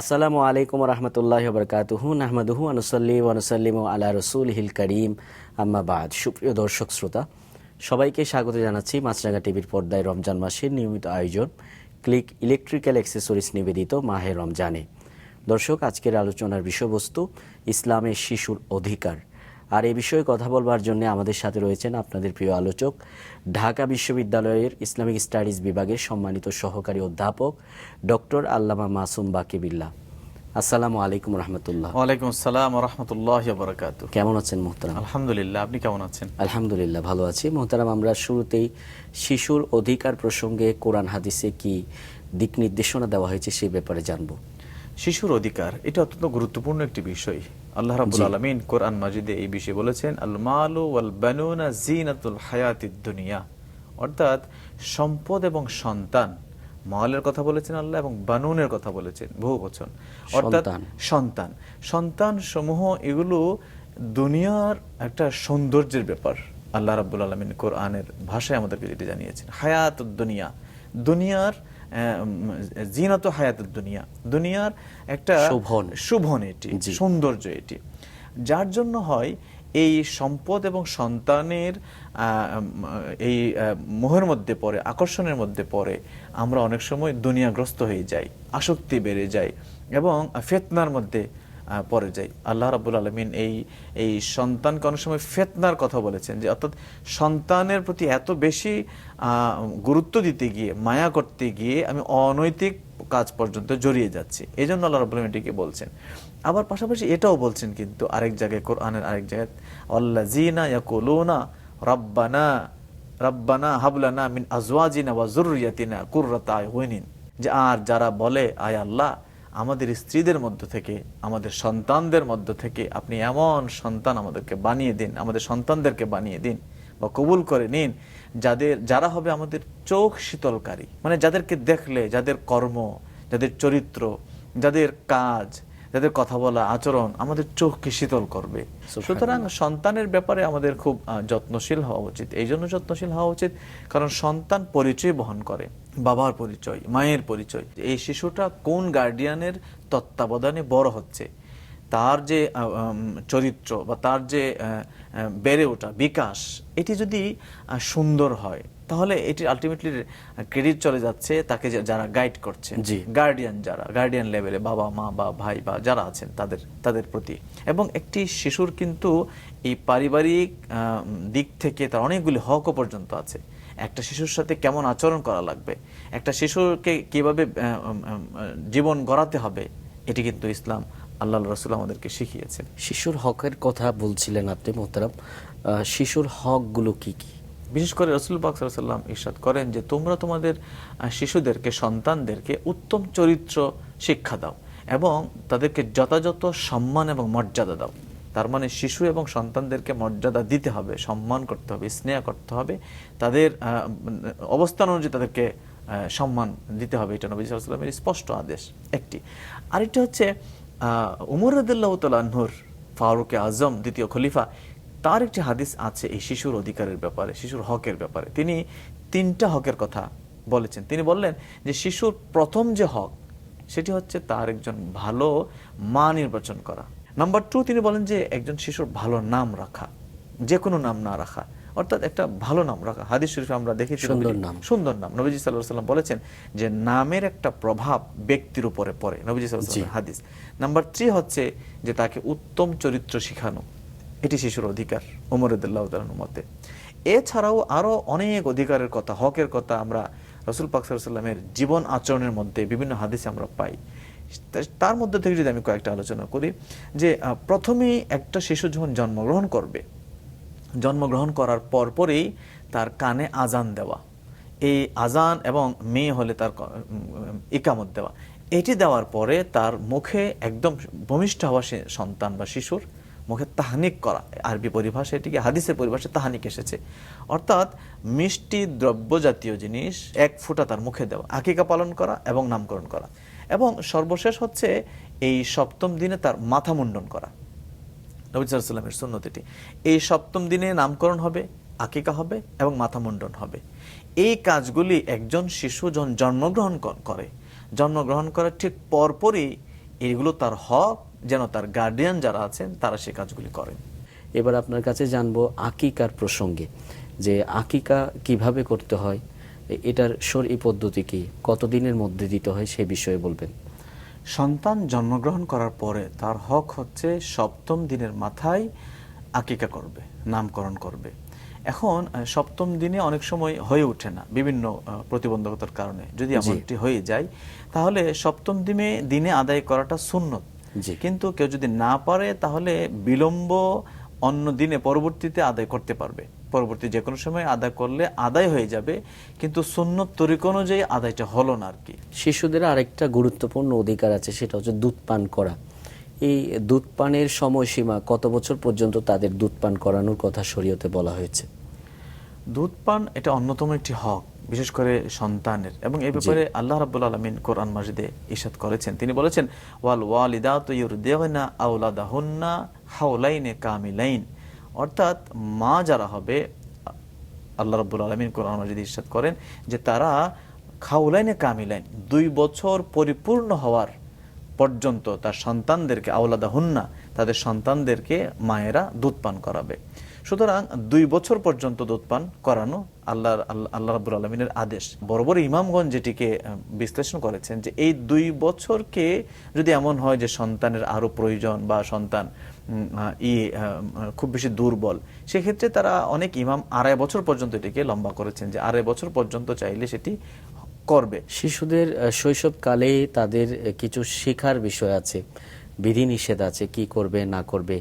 আসসালামু আলাইকুম রহমতুল্লাহ বরকাতুহু আহমদুহু আনুসাল্লি ওয়ানুসাল্লিম আলা রসুল হিল করিম আম্মাবাদ সুপ্রিয় দর্শক, শ্রোতা, সবাইকে স্বাগত জানাচ্ছি মাছরাঙ্গা টিভির পর্দায় রমজান মাসের নিয়মিত আয়োজন, ক্লিক ইলেকট্রিক্যাল অ্যাক্সেসরিজ নিবেদিত মাহে রমজানে। দর্শক, আজকের আলোচনার বিষয়বস্তু, ইসলামের শিশুর অধিকার। আর এই বিষয়ে কথা বলবার জন্য আমাদের সাথে রয়েছেন আপনাদের প্রিয় আলোচক ঢাকা বিশ্ববিদ্যালয়ের ইসলামিক স্টাডিজ বিভাগের সম্মানিত সহকারী অধ্যাপক ডক্টর আল্লামা মাসুম বাকিবিল্লা আসসালামু আলাইকুম রহমতুল্লাহ। ওয়ালাইকুম আসসালাম রহমতুল্লাহ বরকাত কেমন আছেন মোহতারাম? আলহামদুলিল্লাহ আপনি কেমন আছেন? আলহামদুলিল্লাহ ভালো আছি। মোহতারাম আমরা শুরুতেই শিশুর অধিকার প্রসঙ্গে কোরআন হাদিসে কি দিক নির্দেশনা দেওয়া হয়েছে সেই ব্যাপারে জানব। শিশুর অধিকার এটা অত্যন্ত গুরুত্বপূর্ণ একটি বিষয়। আল্লাহ রাবুল আলমিন কোরআন মাজিদে এই বিষয়ে বলেছেন আল মালু ওয়াল বানুনা জিনাতুল হায়াতিদ দুনিয়া। অর্থাৎ সম্পদ এবং সন্তান মালের কথা বলেছেন আল্লাহ এবং বানুনের কথা বলেছেন বহু বচন। অর্থাৎ সন্তান। সন্তান। সমূহ এগুলো দুনিয়ার একটা সৌন্দর্যের ব্যাপার। আল্লাহ রাব্বুল আলমিন কোরআনের ভাষায় আমাদেরকে যেটি জানিয়েছেন হায়াত দুনিয়া। দুনিয়ার জিনাত হায়াত দুনিয়া দুনিয়ার একটা শোভন। শোভন এটি। সৌন্দর্য এটি যার জন্য হয় এই সম্পদ এবং সন্তানের এই মোহের মধ্যে পড়ে আকর্ষণের মধ্যে পড়ে আমরা অনেক সময় দুনিয়াগ্রস্ত হয়ে যাই আসক্তি বেড়ে যায় এবং ফেতনার মধ্যে পড়ে যাই। আল্লাহ রাবুল আলমিন এই এই সন্তানকে অনেক সময় ফেতনার কথা বলেছেন যে, অর্থাৎ সন্তানের প্রতি এত বেশি গুরুত্ব দিতে গিয়ে, মায়া করতে গিয়ে আমি অনৈতিক কাজ পর্যন্ত জড়িয়ে যাচ্ছি। এই জন্য আল্লাহ রাবুল এটিকে বলছেন। আবার পাশাপাশি এটাও বলছেন কিন্তু আরেক জায়গায় কোরআনের আরেক জায়গায় আল্লাহ জিনা ইয়াকুলুনা রব্বানা, রাব্বানা হাবলানা মিন আজওয়াজিনা ওয়া যুররিয়াতিনা কুররাতা আয়ুনিন। যে, আর যারা বলে, আয় আল্লাহ আমাদের স্ত্রীদের মধ্য থেকে আমাদের সন্তানদের মধ্য থেকে আপনি এমন সন্তান আমাদেরকে বানিয়ে দিন আমাদের সন্তানদেরকে বানিয়ে দিন বা কবুল করে নিন যাদের যারা হবে আমাদের চোখ শীতলকারী। মানে যাদেরকে দেখলে যাদের কর্ম যাদের চরিত্র যাদের কাজ যাদের কথা বলা আচরণ আমাদের চোখকে শীতল করবে। সুতরাং সন্তানের ব্যাপারে আমাদের খুব যত্নশীল হওয়া উচিত। এই জন্য যত্নশীল হওয়া উচিত কারণ সন্তান পরিচয় বহন করে। বাবার পরিচয় মায়ের পরিচয়। এই শিশুটা কোন গার্ডিয়ানের তত্ত্বাবধানে বড় হচ্ছে? তার যে চরিত্র বা তার যে বেড়ে ওঠা বিকাশ এটি যদি সুন্দর হয় তাহলে এটি আলটিমেটলি ক্রেডিট চলে যাচ্ছে তাকে যারা গাইড করছে জি। গার্ডিয়ান যারা গার্ডিয়ান লেভেলে বাবা মা বা ভাই বা যারা আছেন তাদের তাদের প্রতি। এবং একটি শিশুর কিন্তু এই পারিবারিক দিক থেকে তার অনেকগুলি হকও পর্যন্ত আছে। একটা শিশুর সাথে কেমন আচরণ করা লাগবে? একটা শিশুকে কীভাবে জীবন গড়াতে হবে? এটি কিন্তু ইসলাম আল্লাহ রসুল আমাদেরকে শিখিয়েছেন। শিশুর হকের কথা বলছিলেন আপনি মোহতারাম। শিশুর হকগুলো কি কি? বিশেষ করে রসুল পাক সাল্লাম ইরশাদ করেন যে তোমরা তোমাদের শিশুদেরকে সন্তানদেরকে উত্তম চরিত্র শিক্ষা দাও এবং তাদেরকে যথাযথ সম্মান এবং মর্যাদা দাও। তার মানে শিশু এবং সন্তানদেরকে মর্যাদা দিতে হবে, সম্মান করতে হবে, স্নেহ করতে হবে। তাদের অবস্থান অনুযায়ী তাদেরকে সম্মান দিতে হবে। এটা নবী সাল্লামের স্পষ্ট আদেশ একটি। আরেকটি হচ্ছে উমর রদুল্লাহ তাল্লাহর ফারুকে আজম দ্বিতীয় খলিফা, তার একটি হাদিস আছে এই শিশুর অধিকারের ব্যাপারে, শিশুর হকের ব্যাপারে। তিনি তিনটা হকের কথা বলেছেন। তিনি বললেন যে, শিশুর প্রথম যে হক, সেটি হচ্ছে তার একজন ভালো মা নির্বাচন করা। নাম্বার টু তিনি বলেন যে একজন শিশুর ভালো নাম রাখা যে কোনো নাম না রাখা অর্থাৎ একটা ভালো নাম রাখা। হাদিস শরীফে আমরা দেখেছি সুন্দর নাম। সুন্দর নাম। নবীজি সাল্লাহ সাল্লাম বলেছেন যে নামের একটা প্রভাব ব্যক্তির উপরে পড়ে নবীজি সাল্লাহ হাদিস। নাম্বার থ্রি হচ্ছে যে তাকে উত্তম চরিত্র শিখানো এটি শিশুর অধিকার ওমরদুল্লাহ মতে। এছাড়াও আরও অনেক অধিকারের কথা হকের কথা আমরা রসুল পাক সাল্লামের জীবন আচরণের মধ্যে বিভিন্ন হাদিসে আমরা পাই। তার মধ্যে থেকে যদি আমি কয়েকটা আলোচনা করি, যে প্রথমেই একটা শিশু যখন জন্মগ্রহণ করবে, জন্মগ্রহণ করার পরপরই তার কানে আজান দেওয়া। এই আজান এবং মেয়ে হলে তার ইকামত দেওয়া। এটি দেওয়ার পরে তার মুখে একদম ভূমিষ্ঠ হওয়া সন্তান বা শিশুর মুখে তাহানিক করা। আরবি পরিভাষা এটিকে, হাদিসের পরিভাষায় তাহানিক এসেছে। অর্থাৎ মিষ্টি দ্রব্য জাতীয় জিনিস এক ফুটা তার মুখে দেওয়া। আকিকা পালন করা এবং নামকরণ করা। এবং সর্বশেষ হচ্ছে এই সপ্তম দিনে তার মাথা মুন্ডন করা। নবী সাল্লামের সুন্নত এটি এই সপ্তম দিনে নামকরণ হবে, আকিকা হবে এবং মাথা মুন্ডন হবে। এই কাজগুলি একজন শিশু যখন জন্মগ্রহণ করে, জন্মগ্রহণ করার ঠিক পরপরই এগুলো তার হক, যেন তার গার্ডিয়ান যারা আছেন তারা সে কাজগুলি করেন। এবার আপনার কাছে জানব আকিকার প্রসঙ্গে, যে আকিকা কীভাবে করতে হয় এটার সর শরী পদ্ধতি কি? কতদিনের মধ্যে দিতে হয় সে বিষয়ে বলবেন। সন্তান জন্মগ্রহণ করার পরে তার হক হচ্ছে সপ্তম দিনের মাথায় আকিকা করবে নামকরণ করবে। এখন সপ্তম দিনে অনেক সময় হয়ে ওঠে না বিভিন্ন প্রতিবন্ধকতার কারণে। যদি। এমনটি হয়ে যায় তাহলে সপ্তম দিনে দিনে আদায় করাটা সুন্নত। কিন্তু কেউ যদি না পারে তাহলে বিলম্ব অন্য দিনে পরবর্তীতে আদায় করতে পারবে। পরবর্তী যে কোনো সময় আদায় করলে আদায় হয়ে যাবে কিন্তু সুন্নত তরিক অনুযায়ী আদায়টা হলো না আর কি। শিশুদের আরেকটা গুরুত্বপূর্ণ অধিকার আছে সেটা হচ্ছে দুধ পান করা। এই দুধ পানের সময়সীমা কত বছর পর্যন্ত তাদের দুধ পান করানোর কথা শরীয়তে বলা হয়েছে? দুধ পান এটা অন্যতম একটি হক বিশেষ করে সন্তানের। এবং এই ব্যাপারে আল্লাহ রাব্বুল আলামিন কোরআন মাজিদে ইরশাদ করেছেন। তিনি বলেছেন ওয়াল ওয়ালিদাতু ইউরদিগনা আওলাদাহুন্না হাওলাইনে কামিলাইন। অর্থাৎ মা যারা হবে, আল্লাহ রব্বুল আলমিন কোরআন মাজিদ ইরশাদ করেন যে তারা খাউলাইনে কামিলাইন, দুই বছর পরিপূর্ণ হওয়ার পর্যন্ত তার সন্তানদেরকে আওলাদা হুন্না তাদের সন্তানদেরকে মায়েরা দুধ পান করাবে। সুতরাং দুই বছর পর্যন্ত দুধ পান করানো আল্লাহ আল্লাহ রাবুল আলমিনের আদেশ। বড় ইমামগঞ্জ যেটিকে বিশ্লেষণ করেছেন যে এই দুই বছরকে যদি এমন হয় যে সন্তানের আরও প্রয়োজন বা সন্তান ই খুব বেশি দুর্বল, সেক্ষেত্রে তারা অনেক ইমাম আড়াই বছর পর্যন্ত এটিকে লম্বা করেছেন যে আড়াই বছর পর্যন্ত চাইলে সেটি করবে। শিশুদের শৈশবকালে তাদের কিছু শেখার বিষয় আছে, বিধিনিষেধ আছে, কি করবে, না করবে।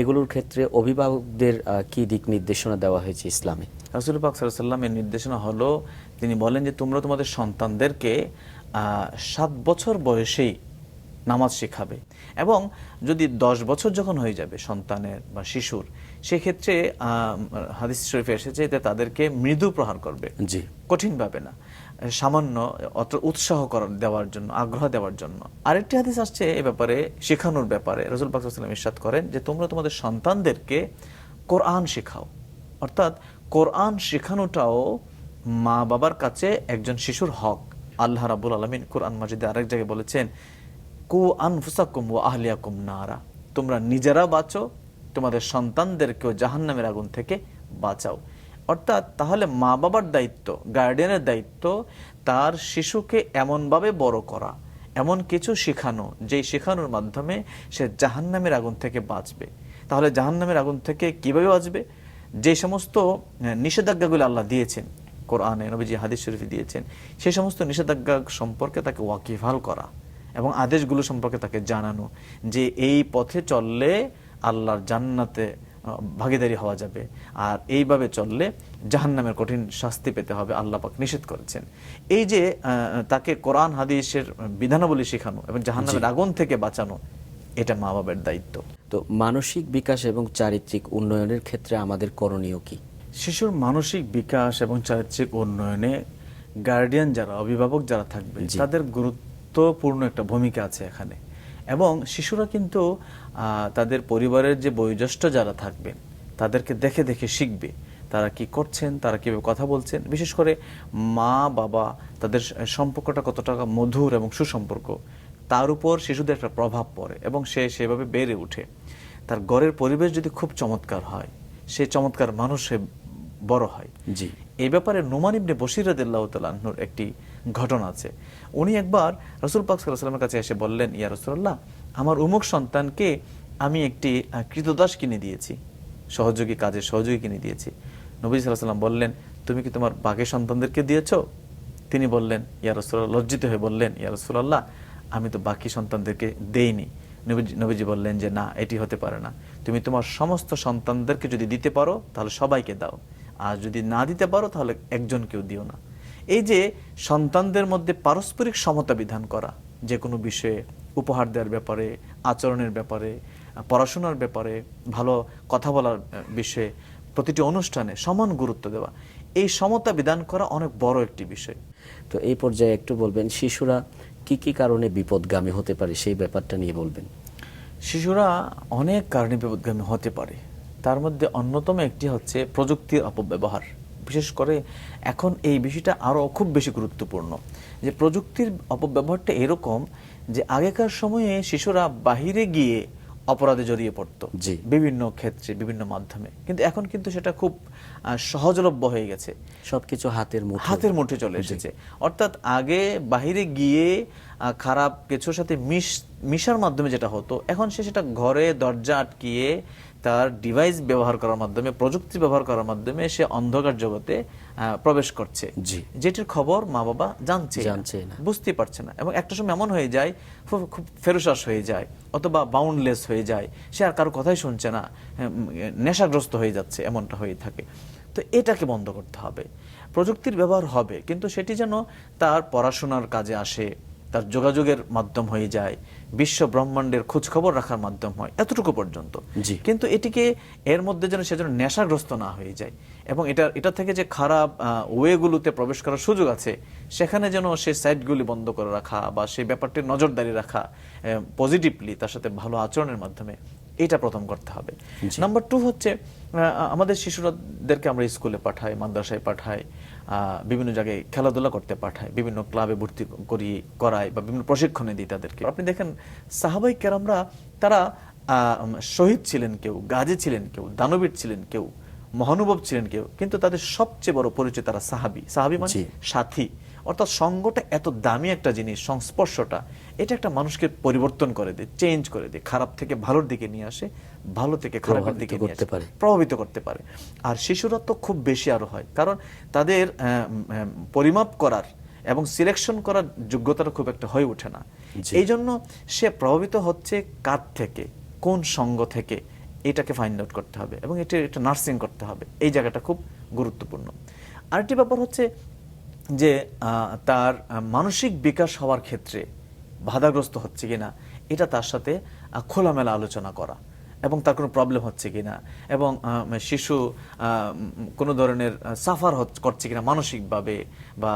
এগুলোর ক্ষেত্রে অভিভাবকদের কি দিক নির্দেশনা দেওয়া হয়েছে ইসলামে? রাসুল পাক সাল্লামের নির্দেশনা হলো তিনি বলেন যে তোমরা তোমাদের সন্তানদেরকে সাত বছর বয়সেই নামাজ শেখাবে এবং যদি দশ বছর যখন হয়ে যাবে সন্তানের বা শিশুর সেক্ষেত্রে হাদিস শরীফে এসেছে যে তাদেরকে মৃদু প্রহার করবে। জি। কঠিনভাবে না। সামান্য অত উৎসাহ করার দেওয়ার জন্য, আগ্রহ দেওয়ার জন্য। আরেকটি হাদিস আসছে এ ব্যাপারে, শেখানোর ব্যাপারে। রসুল পাকসাল্লাম ইরশাদ করেন যে, তোমরা তোমাদের সন্তানদেরকে কোরআন শেখাও। অর্থাৎ, কোরআন শেখানোটাও মা বাবার কাছে একজন শিশুর হক। আল্লাহ রাবুল আলমিন কোরআন মাজিদে আরেক জায়গায় বলেছেন, কু আনফুসাকুম ও আহলিয়াকুম নারা। তোমরা নিজেরা বাঁচো, তোমাদের সন্তানদেরকেও জাহান্নামের আগুন থেকে বাঁচাও। অর্থাৎ তাহলে মা বাবার দায়িত্ব গার্ডিয়ানের দায়িত্ব, তার শিশুকে এমনভাবে বড় করা, এমন কিছু শেখানো, যেই শেখানোর মাধ্যমে সে জাহান্নামের আগুন থেকে বাঁচবে। তাহলে জাহান্নামের আগুন থেকে কীভাবে বাঁচবে? যে সমস্ত নিষেধাজ্ঞাগুলো আল্লাহ দিয়েছেন, কোরআনে, নবীজি হাদিস শরীফে দিয়েছেন সেই সমস্ত নিষেধাজ্ঞা সম্পর্কে তাকে ওয়াকিফাল করা এবং আদেশগুলো সম্পর্কে তাকে জানানো যে এই পথে চললে আল্লাহর জান্নাতে ভাগীদারি হওয়া যাবে। আর এইভাবে চললে জাহান্নামের কঠিন শাস্তি পেতে হবে আল্লাহ পাক নিষেধ করেছেন। এই যে তাকে কোরআন হাদিসের বিধানাবলী শেখানো এবং জাহান্নামের আগুন থেকে বাঁচানো এটা মা বাবার দায়িত্ব। তো মানসিক বিকাশ এবং চারিত্রিক উন্নয়নের ক্ষেত্রে আমাদের করণীয় কি? শিশুর মানসিক বিকাশ এবং চারিত্রিক উন্নয়নে গার্ডিয়ান যারা অভিভাবক যারা থাকবে তাদের গুরুত্বপূর্ণ একটা ভূমিকা আছে এখানে। এবং শিশুরা কিন্তু তাদের পরিবারের যে বয়োজ্যেষ্ঠ যারা থাকবেন তাদেরকে দেখে দেখে শিখবে তারা কি করছেন তারা কীভাবে কথা বলছেন। বিশেষ করে মা বাবা তাদের সম্পর্কটা কতটা মধুর এবং সুসম্পর্ক তার উপর শিশুদের একটা প্রভাব পড়ে এবং সে সেভাবে বেড়ে ওঠে। তার ঘরের পরিবেশ যদি খুব চমৎকার হয় সে চমৎকার মানুষ সে বড় হয়। জি। এই ব্যাপারে নোমান ইবনে বশির রাদিয়াল্লাহু তাআলার একটি ঘটনা আছে। উনি একবার রসুল পাক আলাইহি কাছে এসে বললেন ইয়া রাসূলুল্লাহ আমার উমুক সন্তানকে আমি একটি কৃতদাস কিনে দিয়েছি। সহযোগী কাজের সহযোগী কিনে দিয়েছি। নবী আলাইহি বললেন, তুমি কি তোমার বাকি সন্তানদেরকে দিয়েছ? তিনি বললেন, ইয়া রাসূলুল্লাহ, লজ্জিত হয়ে বললেন, ইয়া রাসূলুল্লাহ, আমি তো বাকি সন্তানদেরকে দেইনি। নবীজি- নবীজি বললেন যে, না, এটি হতে পারে না। তুমি তোমার সমস্ত সন্তানদেরকে যদি দিতে পারো, তাহলে সবাইকে দাও। আর যদি না দিতে পারো, তাহলে একজনকেও দিও না। এই যে, সন্তানদের মধ্যে পারস্পরিক সমতা বিধান করা, যে কোনো বিষয়ে উপহার দেওয়ার ব্যাপারে আচরণের ব্যাপারে পড়াশোনার ব্যাপারে ভালো কথা বলার বিষয়ে প্রতিটি অনুষ্ঠানে সমান গুরুত্ব দেওয়া। এই সমতা বিধান করা অনেক বড় একটি বিষয়। তো এই পর্যায়ে একটু বলবেন শিশুরা কি কি কারণে বিপদগামী হতে পারে সেই ব্যাপারটা নিয়ে বলবেন? শিশুরা অনেক কারণে বিপদগামী হতে পারে। তার মধ্যে অন্যতম একটি হচ্ছে প্রযুক্তির অপব্যবহার। বিশেষ করে এখন এই বিষয়টা আরও খুব বেশি গুরুত্বপূর্ণ। যে প্রযুক্তির অপব্যবহারটা এরকম যে আগেকার সময়ে শিশুরা বাহিরে গিয়ে অপরাধে জড়িয়ে পড়তো। বিভিন্ন ক্ষেত্রে বিভিন্ন মাধ্যমে। কিন্তু এখন কিন্তু সেটা খুব সহজলভ্য হয়ে গেছে। সবকিছু হাতের মুঠো। হাতের মুঠে চলে এসেছে। অর্থাৎ আগে বাহিরে গিয়ে খারাপ কিছুর সাথে মিশ মিশার মাধ্যমে যেটা হতো এখন সে সেটা ঘরে দরজা আটকিয়ে তার ডিভাইস ব্যবহার করার মাধ্যমে প্রযুক্তি ব্যবহার করার মাধ্যমে সে অন্ধকার জগতে প্রবেশ করছে। জি। যেটির খবর মা বাবা জানছে। বুঝতে পারছে না। এবং একটা সময় এমন হয়ে যায় খুব খুব ফেরুসাস হয়ে যায় অথবা বাউন্ডলেস হয়ে যায়। সে আর কারও কথাই শুনছে না নেশাগ্রস্ত হয়ে যাচ্ছে এমনটা হয়ে থাকে। তো এটাকে বন্ধ করতে হবে। প্রযুক্তির ব্যবহার হবে কিন্তু সেটি যেন তার পড়াশোনার কাজে আসে। তার যোগাযোগের মাধ্যম হয়ে যায় বিশ্ব ব্রহ্মাণ্ডের খোঁজ খবর রাখার মাধ্যম হয় এতটুকু পর্যন্ত। কিন্তু এটিকে এর মধ্যে যেন সে যেন নেশাগ্রস্ত না হয়ে যায় এবং এটা এটা থেকে যে খারাপ ওয়েগুলোতে প্রবেশ করার সুযোগ আছে সেখানে যেন সে সাইটগুলি বন্ধ করে রাখা বা সেই ব্যাপারটির নজরদারি রাখা পজিটিভলি তার সাথে ভালো আচরণের মাধ্যমে এটা প্রথম করতে হবে। নাম্বার টু হচ্ছে আমাদের শিশুরাদেরকে আমরা স্কুলে পাঠাই মাদ্রাসায় পাঠাই বিভিন্ন জায়গায় খেলাধুলা করতে পাঠাই বিভিন্ন ক্লাবে ভর্তি করি করাই বা বিভিন্ন প্রশিক্ষণে দিই তাদেরকে। আপনি দেখেন সাহাবাই কেরামরা তারা শহীদ ছিলেন কেউ গাজী ছিলেন কেউ দানবীর ছিলেন কেউ মহানুভব ছিলেন কেউ কিন্তু তাদের সবচেয়ে বড় পরিচয় তারা সাহাবি। সাহাবি মানে সাথী। অর্থাৎ সঙ্গটা এত দামি একটা জিনিস সংস্পর্শটা এটা একটা মানুষকে পরিবর্তন করে দেয় চেঞ্জ করে দেয়। খারাপ থেকে ভালোর দিকে নিয়ে আসে ভালো থেকে খারাপের দিকে নিয়ে আসে। পারে। প্রভাবিত করতে পারে। আর শিশুরা তো খুব বেশি আরও হয় কারণ তাদের পরিমাপ করার এবং সিলেকশন করার যোগ্যতাটা খুব একটা হয়ে ওঠে না। এই জন্য সে প্রভাবিত হচ্ছে কার থেকে কোন সঙ্গ থেকে এটাকে ফাইন্ড আউট করতে হবে এবং এটা এটা নার্সিং করতে হবে। এই জায়গাটা খুব গুরুত্বপূর্ণ। আরেকটি ব্যাপার হচ্ছে যে তার মানসিক বিকাশ হওয়ার ক্ষেত্রে বাধাগ্রস্ত হচ্ছে কিনা, এটা তার সাথে খোলামেলা আলোচনা করা এবং তার কোনো প্রবলেম হচ্ছে কিনা এবং শিশু কোনো ধরনের সাফার করছে কিনা মানসিকভাবে বা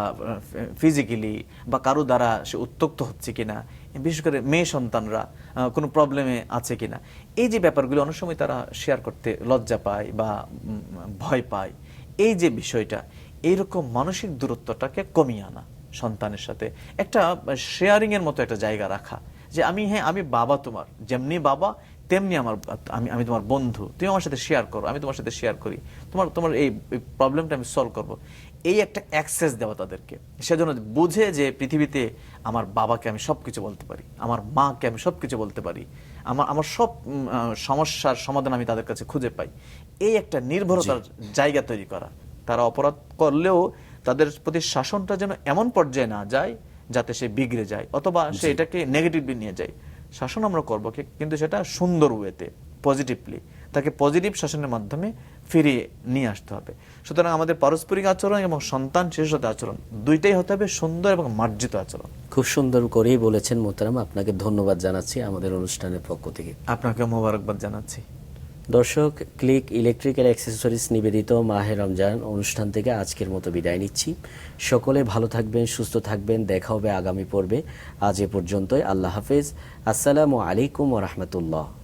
ফিজিক্যালি বা কারও দ্বারা সে উত্তক্ত হচ্ছে কিনা, বিশেষ করে মেয়ে সন্তানরা কোনো প্রবলেমে আছে কিনা, এই যে ব্যাপারগুলো অনেক সময় তারা শেয়ার করতে লজ্জা পায় বা ভয় পায়, এই যে বিষয়টা এইরকম মানসিক দূরত্বটাকে কমিয়ে আনা সন্তানের সাথে। একটা শেয়ারিং এর মতো একটা জায়গা রাখা। যে আমি হ্যাঁ আমি বাবা তোমার। যেমনি বাবা তেমনি আমার আমি আমি তোমার বন্ধু। তুমি আমার সাথে শেয়ার করো আমি তোমার সাথে শেয়ার করি। তোমার তোমার এই প্রবলেমটা আমি সলভ করব। এই একটা অ্যাক্সেস দেওয়া তাদেরকে। সেজন্য বুঝে যে পৃথিবীতে আমার বাবাকে আমি সব কিছু বলতে পারি আমার মাকে আমি সবকিছু বলতে পারি আমার আমার সব সমস্যার সমাধান আমি তাদের কাছে খুঁজে পাই। এই একটা নির্ভরতার জায়গা তৈরি করা। তারা অপরাধ করলেও তাদের প্রতি শাসনটা যেন এমন পর্যায়ে না যায় যাতে সে বিগড়ে যায় অথবা সে এটাকে নেগেটিভলি নিয়ে যায়। শাসন আমরা করব কি- কিন্তু সেটা সুন্দর ওয়েতে পজিটিভলি তাকে পজিটিভ শাসনের মাধ্যমে ফিরিয়ে নিয়ে আসতে হবে। সুতরাং আমাদের পারস্পরিক আচরণ এবং সন্তান শিশুর সাথে আচরণ দুইটাই হতে হবে সুন্দর এবং মার্জিত আচরণ। খুব সুন্দর করেই বলেছেন মোহতারাম। আপনাকে ধন্যবাদ জানাচ্ছি আমাদের অনুষ্ঠানের পক্ষ থেকে। আপনাকে মোবারকবাদ জানাচ্ছি। দর্শক, ক্লিক ইলেকট্রিক্যাল অ্যাক্সেসরিজ নিবেদিত মাহে রমজান অনুষ্ঠান থেকে আজকের মতো বিদায় নিচ্ছি। সকলে ভালো থাকবেন, সুস্থ থাকবেন, দেখা হবে আগামী পর্বে। আজ এ পর্যন্তই, আল্লাহ হাফেজ। আসসালামু আলাইকুম রহমতুল্লাহ।